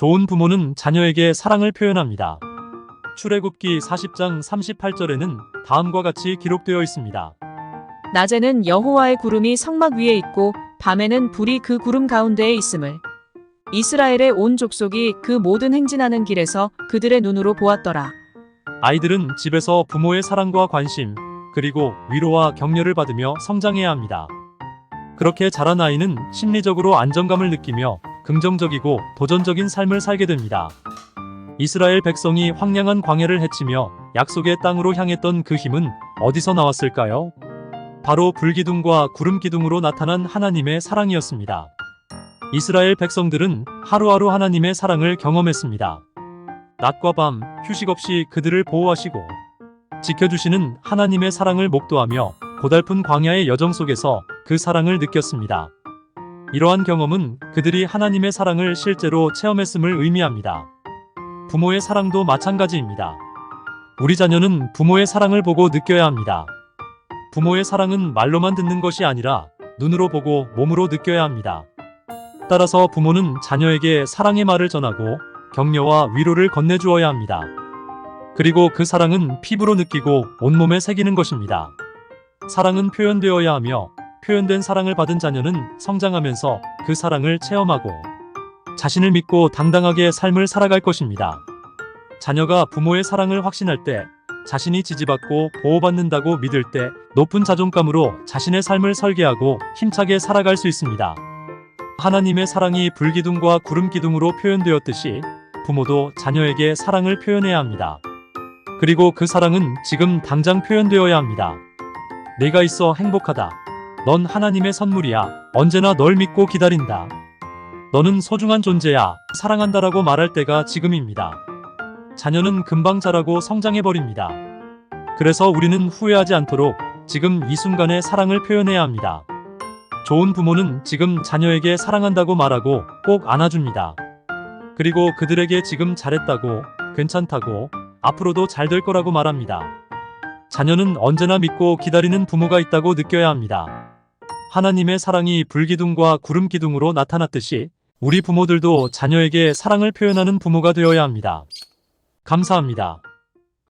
좋은 부모는 자녀에게 사랑을 표현합니다. 출애굽기 40장 38절에는 다음과 같이 기록되어 있습니다. 낮에는 여호와의 구름이 성막 위에 있고 밤에는 불이 그 구름 가운데에 있음을 이스라엘의 온 족속이 그 모든 행진하는 길에서 그들의 눈으로 보았더라. 아이들은 집에서 부모의 사랑과 관심, 그리고 위로와 격려를 받으며 성장해야 합니다. 그렇게 자란 아이는 심리적으로 안정감을 느끼며 긍정적이고 도전적인 삶을 살게 됩니다. 이스라엘 백성이 황량한 광야를 헤치며 약속의 땅으로 향했던 그 힘은 어디서 나왔을까요? 바로 불기둥과 구름기둥으로 나타난 하나님의 사랑이었습니다. 이스라엘 백성들은 하루하루 하나님의 사랑을 경험했습니다. 낮과 밤 휴식 없이 그들을 보호하시고 지켜주시는 하나님의 사랑을 목도하며 고달픈 광야의 여정 속에서 그 사랑을 느꼈습니다. 이러한 경험은 그들이 하나님의 사랑을 실제로 체험했음을 의미합니다. 부모의 사랑도 마찬가지입니다. 우리 자녀는 부모의 사랑을 보고 느껴야 합니다. 부모의 사랑은 말로만 듣는 것이 아니라 눈으로 보고 몸으로 느껴야 합니다. 따라서 부모는 자녀에게 사랑의 말을 전하고 격려와 위로를 건네주어야 합니다. 그리고 그 사랑은 피부로 느끼고 온몸에 새기는 것입니다. 사랑은 표현되어야 하며 표현된 사랑을 받은 자녀는 성장하면서 그 사랑을 체험하고 자신을 믿고 당당하게 삶을 살아갈 것입니다. 자녀가 부모의 사랑을 확신할 때 자신이 지지받고 보호받는다고 믿을 때 높은 자존감으로 자신의 삶을 설계하고 힘차게 살아갈 수 있습니다. 하나님의 사랑이 불기둥과 구름기둥으로 표현되었듯이 부모도 자녀에게 사랑을 표현해야 합니다. 그리고 그 사랑은 지금 당장 표현되어야 합니다. 내가 있어 행복하다. 넌 하나님의 선물이야. 언제나 널 믿고 기다린다. 너는 소중한 존재야. 사랑한다라고 말할 때가 지금입니다. 자녀는 금방 자라고 성장해버립니다. 그래서 우리는 후회하지 않도록 지금 이 순간에 사랑을 표현해야 합니다. 좋은 부모는 지금 자녀에게 사랑한다고 말하고 꼭 안아줍니다. 그리고 그들에게 지금 잘했다고, 괜찮다고, 앞으로도 잘 될 거라고 말합니다. 자녀는 언제나 믿고 기다리는 부모가 있다고 느껴야 합니다. 하나님의 사랑이 불기둥과 구름기둥으로 나타났듯이 우리 부모들도 자녀에게 사랑을 표현하는 부모가 되어야 합니다. 감사합니다.